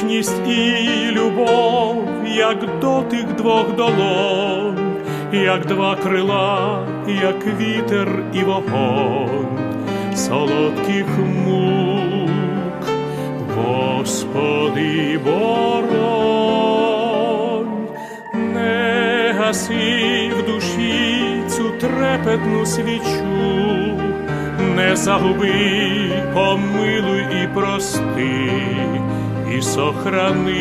Вічність і любов, як дотик двох долонь, як два крила, як вітер і вогонь, солодких мук, Господи боронь, не гаси в душі цю трепетну свічу, не загуби, помилуй і прости, і сохрани,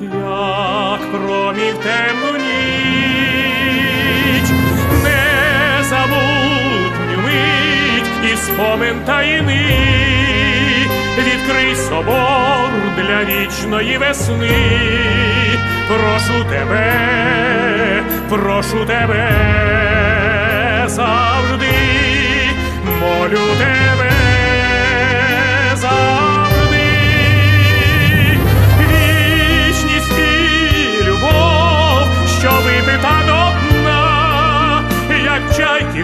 як промінь темну ніч, не забудь мить і спомин тайни, відкрий собор для вічної весни, прошу тебе, прошу тебе завжди, молю тебе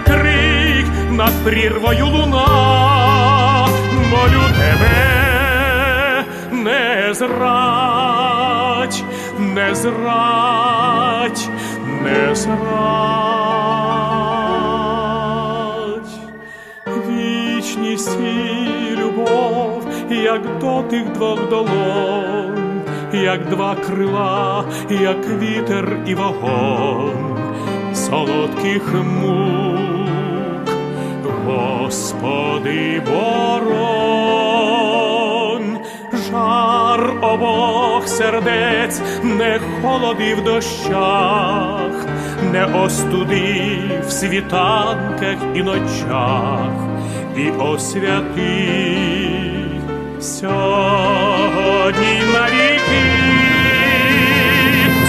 крик над прірвою луна, молю тебе, не зрадь, не зрадь, не зрадь. Вічність і любов, як дотик двох долонь, як два крила, як вітер і вогонь, солодких мук, Господи боронь, жар обох сердець не холодив дощах, не остудив в світанках і ночах, і освяти сьогодні навіки.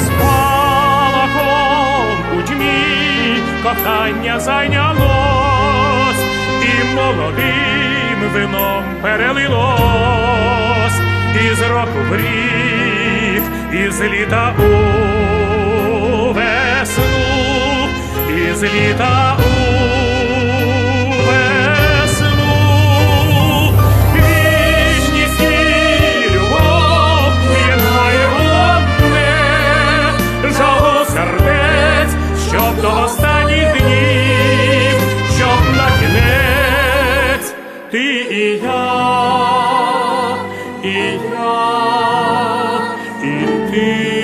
Спалахом у кохання зайнялось, і молодим вином перелилось, із року в рік, із літа у весну, із літа у ти і я, і я, і ти